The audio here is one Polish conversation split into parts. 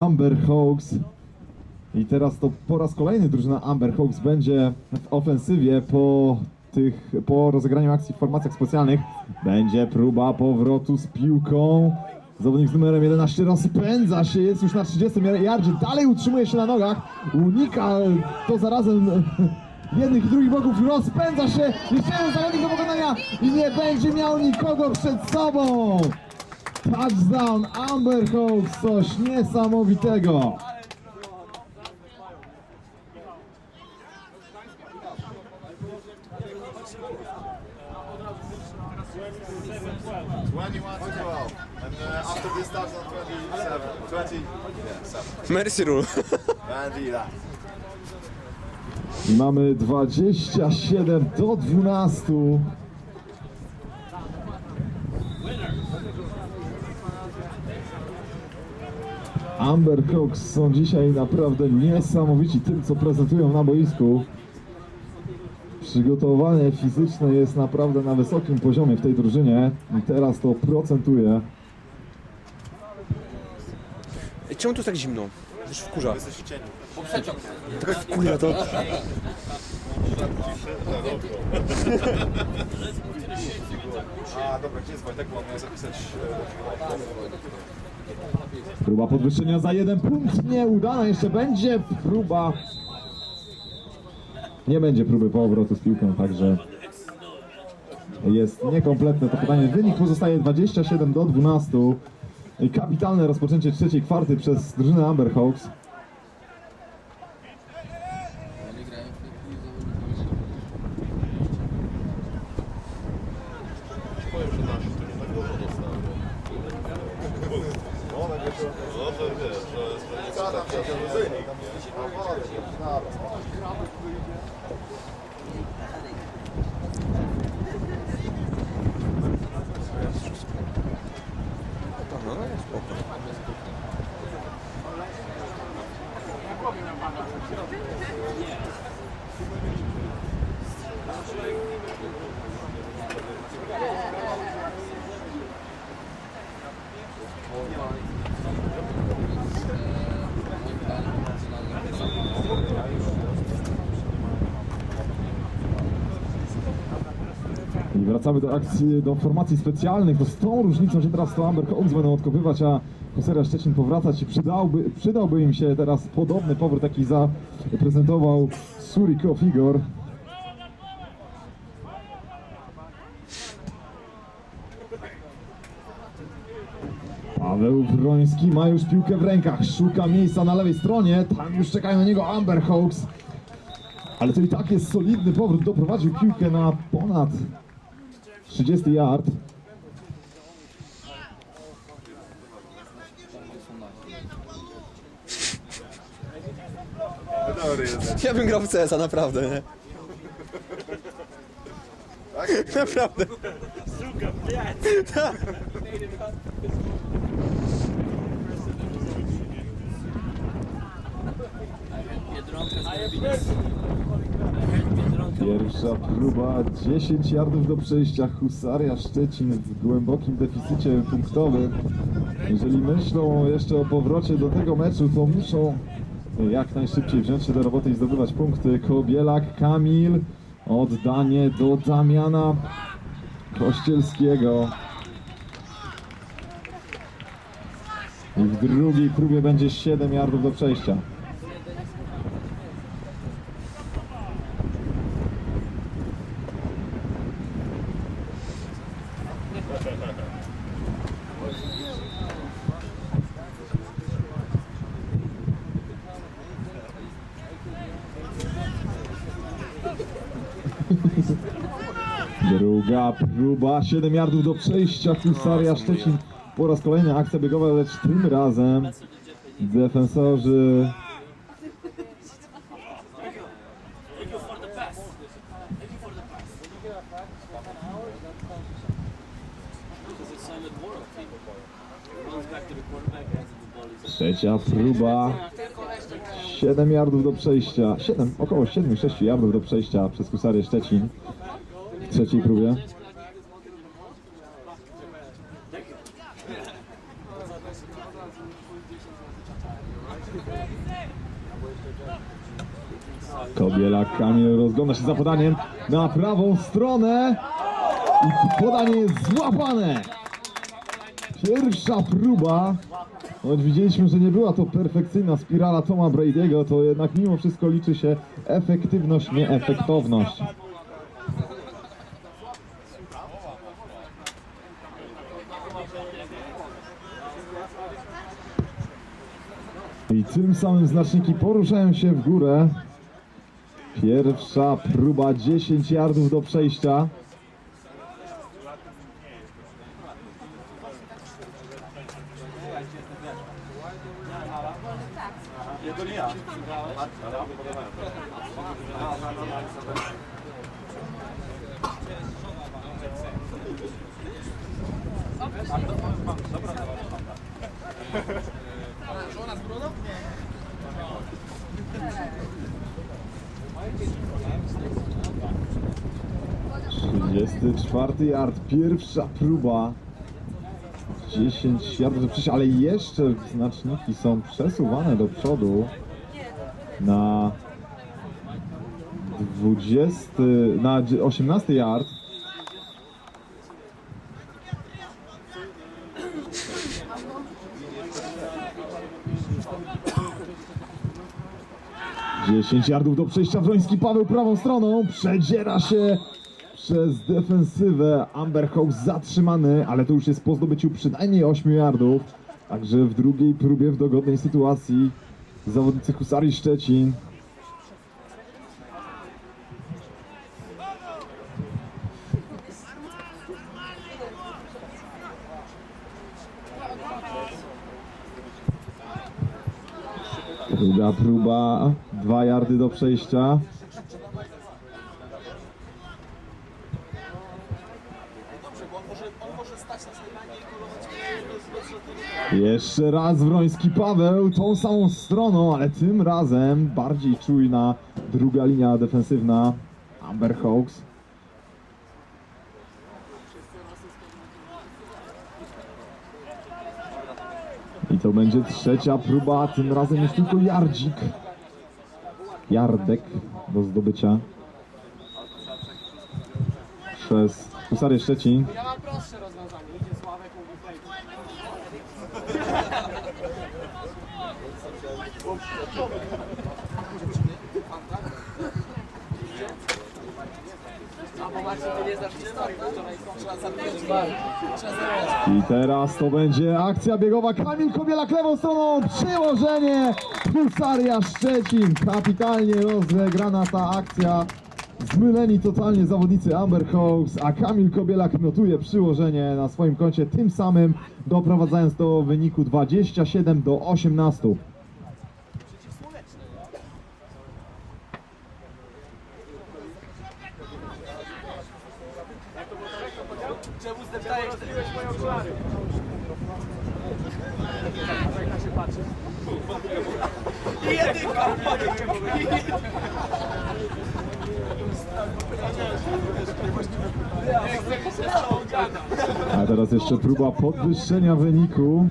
Amber Hawks. I teraz to po raz kolejny drużyna Amber Hawks będzie w ofensywie po tych, po rozegraniu akcji w formacjach specjalnych. Będzie próba powrotu z piłką. Zawodnik z numerem 11 rozpędza się, jest już na 30 yardzie, dalej utrzymuje się na nogach, unika to zarazem jednych i drugich boków, rozpędza się, jeszcze jeden zawodnik do pokonania i nie będzie miał nikogo przed sobą. Touchdown Amber Hawks, coś niesamowitego. Mercy rule. I mamy 27 do 12. Amber Hawks są dzisiaj naprawdę niesamowici tym, co prezentują na boisku. Przygotowanie fizyczne jest naprawdę na wysokim poziomie w tej drużynie i teraz to procentuje. Czemu tu tak zimno? Już wkurza. Jesteś w cieniu. Tak wkurza to. A, dobra, gdzie jest Wojtek, bo on miał zapisać... e, Próba podwyższenia za jeden punkt nieudana, jeszcze będzie próba. Nie będzie próby powrotu z piłką, także jest niekompletne to pytanie. Wynik pozostaje 27 do 12. I Kapitalne rozpoczęcie trzeciej kwarty przez drużynę Amber Hawks. Wracamy do akcji, do formacji specjalnych. To z tą różnicą, że teraz to Amber Hawks będą odkopywać, a Huseria Szczecin powracać i przydałby, przydałby im się teraz podobny powrót, jaki zaprezentował Suriko Figor. Paweł Wroński ma już piłkę w rękach, szuka miejsca na lewej stronie, tam już czekają na niego Amber Hawks. Ale to i tak jest solidny powrót, doprowadził piłkę na ponad 30 yard. Dobry jest. Ja bym grał w CS-a, naprawdę, nie? Tak? Naprawdę. Pierwsza próba, 10 yardów do przejścia. Husaria Szczecin w głębokim deficycie punktowym. Jeżeli myślą jeszcze o powrocie do tego meczu, to muszą jak najszybciej wziąć się do roboty i zdobywać punkty. Kobielak, Kamil, oddanie do Damiana Kościelskiego. I w drugiej próbie będzie 7 yardów do przejścia. Druga próba, 7 yardów do przejścia, Husaria Szczecin. Po raz kolejny akcja biegowa, lecz tym razem defensorzy Trzecia próba. 7 yardów do przejścia. 7, około 7-6 yardów do przejścia przez Husarię Szczecin. W trzeciej próbie. Kobielak Kamil rozgląda się za podaniem na prawą stronę i podanie jest złapane. Pierwsza próba, choć widzieliśmy, że nie była to perfekcyjna spirala Toma Brady'ego, to jednak mimo wszystko liczy się efektywność, nie efektowność. I tym samym znaczniki poruszają się w górę. Pierwsza próba 10 yardów do przejścia. Yard, pierwsza próba. 10 yardów przejścia, ale jeszcze znaczniki są przesuwane do przodu na 20, na 18 yard. Dziesięć yardów do przejścia Wroński Paweł prawą stroną przedziera się przez defensywę Amber Hawks zatrzymany, ale to już jest po zdobyciu przynajmniej 8 yardów. Także w drugiej próbie w dogodnej sytuacji zawodnicy Husarii Szczecin. Druga próba, dwa yardy do przejścia. Jeszcze raz Wroński Paweł tą samą stroną, ale tym razem bardziej czujna druga linia defensywna Amber Hawks. I to będzie trzecia próba, tym razem jest tylko Jardzik. Jardek do zdobycia. Przez Husarię Szczecin. Ja mam prostsze I teraz to będzie akcja biegowa. Kamil Kobielak lewą stroną. Przełożenie. Husaria Szczecin. Kapitalnie rozegrana ta akcja. Zmyleni totalnie zawodnicy Amber Hawks, a Kamil Kobielak notuje przyłożenie na swoim koncie, tym samym doprowadzając do wyniku 27 do 18. Czemu zdeptałeś moje okulary? Jak się patrzy. I jedynka! A teraz jeszcze próba podwyższenia wyniku.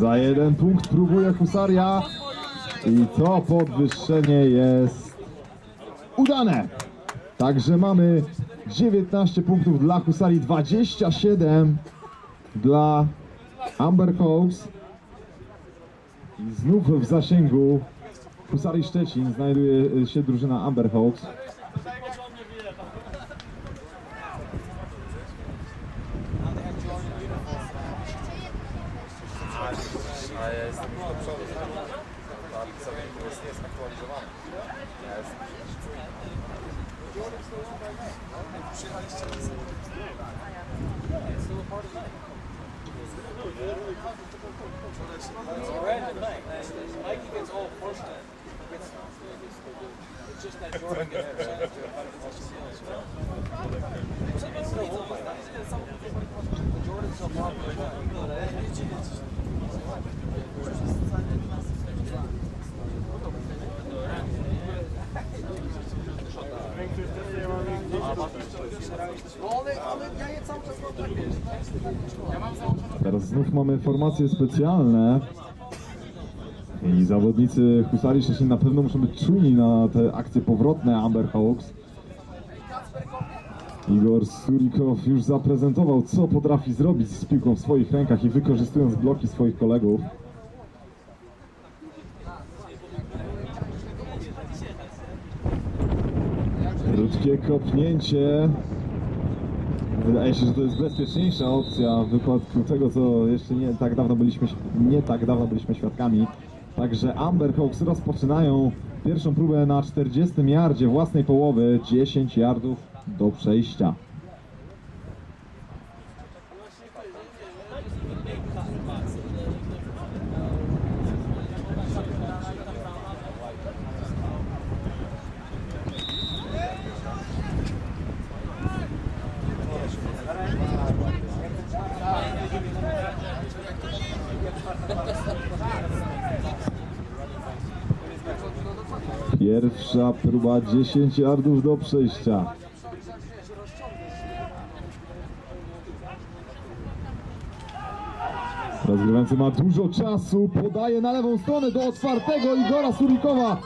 Za jeden punkt próbuje Husaria. I to podwyższenie jest udane. Także mamy 19 punktów dla Husarii, 27 dla Amber Hawks. I znów w zasięgu Husarii Szczecin znajduje się drużyna Amber Hawks. Ale jest do przodu. A co jest, jest aktualizowany. Jest. Mikey gets all time. It's just that Jordan gets Jordan's so popular. No one, one, ja je cały czas mam tak, wiesz. Ja mam założone Teraz znów mamy formacje specjalne. I zawodnicy Husarii Szczecin na pewno muszą być czujni na te akcje powrotne Amber Hawks. Igor Surikow już zaprezentował, co potrafi zrobić z piłką w swoich rękach i wykorzystując bloki swoich kolegów. Krótkie kopnięcie. Wydaje się, że to jest bezpieczniejsza opcja w wypadku tego, co jeszcze nie tak dawno byliśmy, nie tak dawno byliśmy świadkami. Także Amber Hawks rozpoczynają pierwszą próbę na 40 yardzie własnej połowy, 10 yardów do przejścia. Pierwsza próba 10 yardów do przejścia. Rozgrywający ma dużo czasu, podaje na lewą stronę do otwartego Igora Surikowa.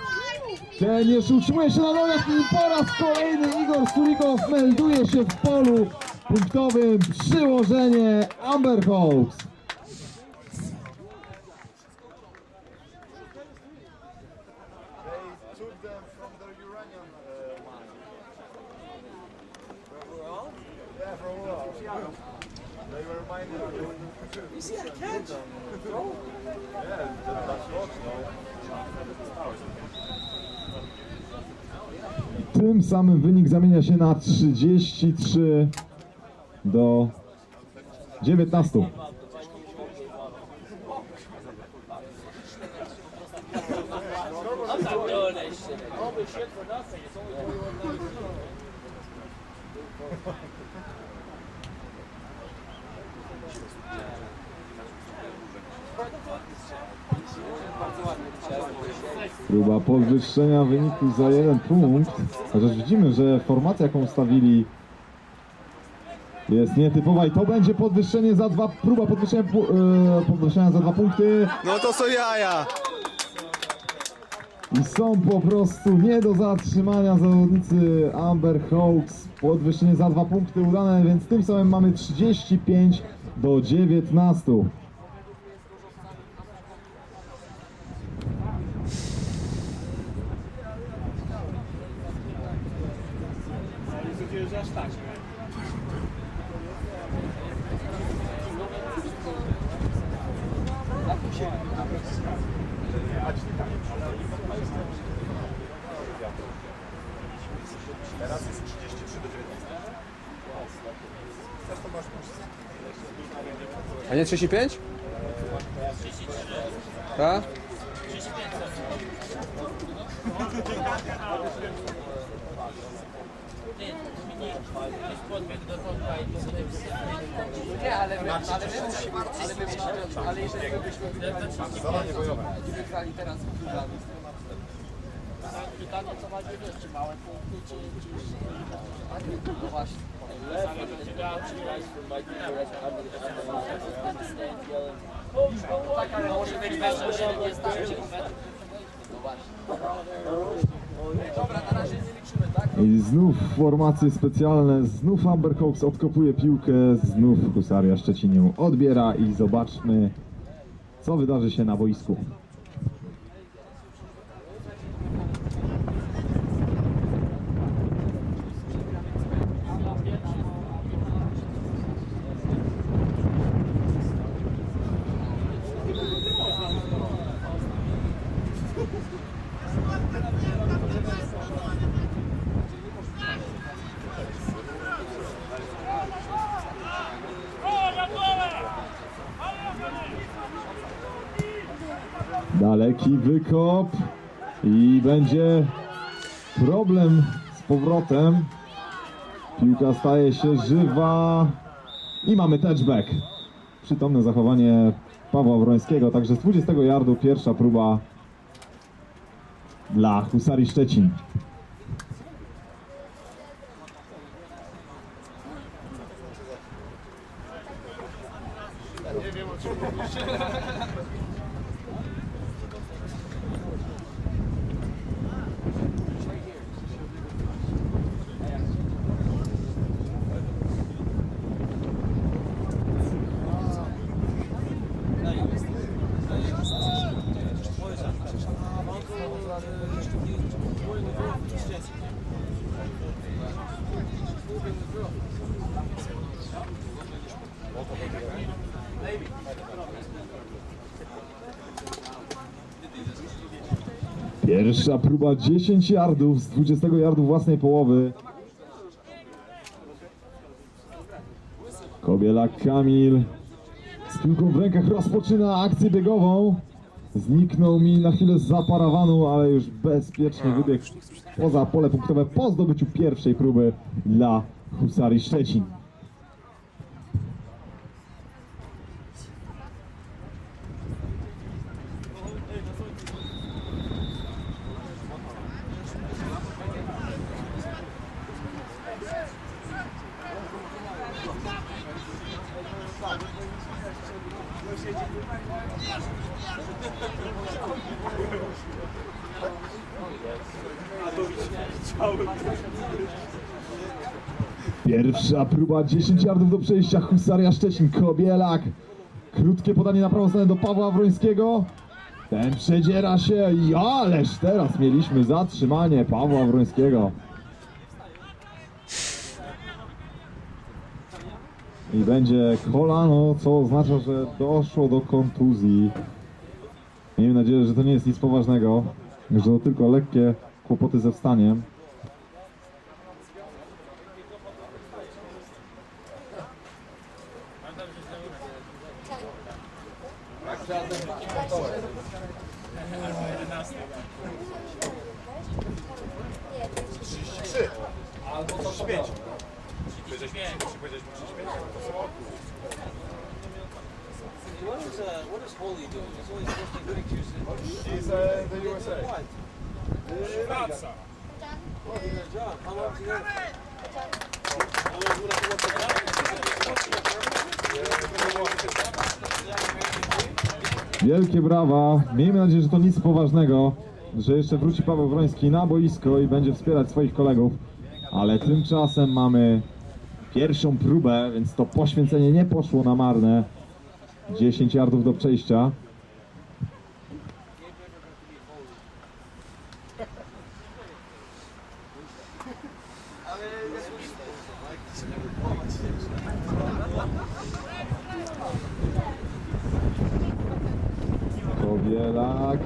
Ten jeszcze utrzymuje się na nogach i po raz kolejny Igor Surikow melduje się w polu punktowym. Przyłożenie Amber Hawks. Tym samym wynik zamienia się na 33 do 19. Próba podwyższenia wyniku za jeden punkt. Chociaż widzimy, że formacja, jaką ustawili, jest nietypowa i to będzie podwyższenie za dwa, próba podwyższenia, e, podwyższenia za dwa punkty. No to są jaja! I są po prostu nie do zatrzymania zawodnicy Amber Hawks. Podwyższenie za dwa punkty udane, więc tym samym mamy 35 do 19. Teraz jest 33 do 19. Teraz to masz A nie 35? Tak? Nie, ale my, ale my musimy, ale my musimy, ale jeżeli my byśmy wygrali, teraz w Dubanu. Pytanie co bardziej wiesz, czy małe punkty, czy, czy, No właśnie. Tak, ale może być nie. No właśnie. Dobra, na razie nie liczymy, tak? I znów formacje specjalne, znów Amber Hawks odkopuje piłkę, znów Husaria Szczecin ją odbiera i zobaczmy, co wydarzy się na boisku. Daleki wykop i będzie problem z powrotem. Piłka staje się żywa i mamy touchback. Przytomne zachowanie Pawła Wrońskiego, także z 20 yardu pierwsza próba dla Husarii Szczecin. Pierwsza próba 10 yardów z 20 yardów własnej połowy. Kobielak Kamil z piłką w rękach rozpoczyna akcję biegową. Zniknął mi na chwilę z zaparawanu, ale już bezpiecznie wybiegł poza pole punktowe po zdobyciu pierwszej próby dla Husarii Szczecin. Pierwsza próba 10 yardów do przejścia Husaria Szczecin, Kobielak. Krótkie podanie na prawą stronę do Pawła Wrońskiego. Ten przedziera się i ależ teraz mieliśmy zatrzymanie Pawła Wrońskiego. I będzie kolano, co oznacza, że doszło do kontuzji. Miejmy nadzieję, że to nie jest nic poważnego, że to tylko lekkie kłopoty ze wstaniem. Wielkie brawa. Miejmy nadzieję, że to nic poważnego, że jeszcze wróci Paweł Wroński na boisko i będzie wspierać swoich kolegów. Ale tymczasem mamy pierwszą próbę, więc to poświęcenie nie poszło na marne. 10 yardów do przejścia. Kobielak.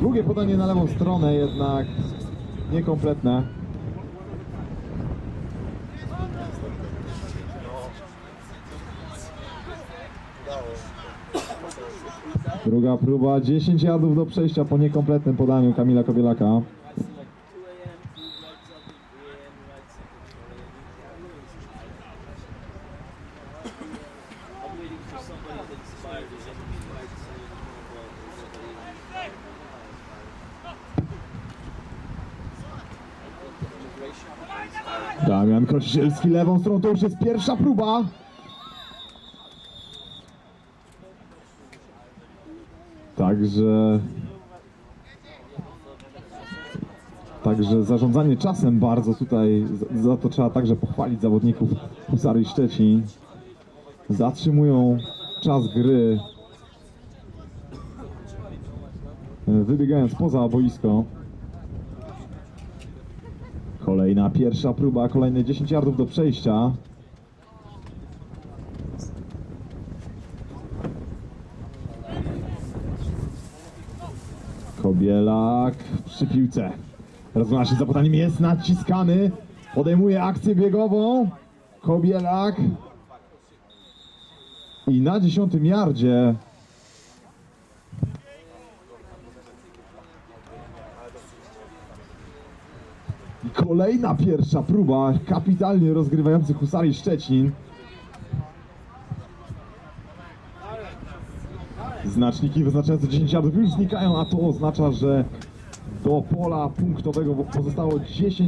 Długie podanie na lewą stronę, jednak niekompletne. Druga próba, 10 yardów do przejścia po niekompletnym podaniu Kamila Kobielaka. Damian Kościelski lewą stroną, to już jest pierwsza próba. Także... Także zarządzanie czasem bardzo tutaj, za- to trzeba także pochwalić zawodników Husarii Szczecin. Zatrzymują czas gry, wybiegając poza boisko. Kolejna pierwsza próba, kolejne 10 yardów do przejścia. Kobielak przy piłce. Rozgląda się za podaniem, jest naciskany. Podejmuje akcję biegową. Kobielak. I na dziesiątym yardzie I kolejna pierwsza próba, kapitalnie rozgrywający Husarii Szczecin. Znaczniki wyznaczające 10 yardów już znikają, a to oznacza, że do pola punktowego pozostało 10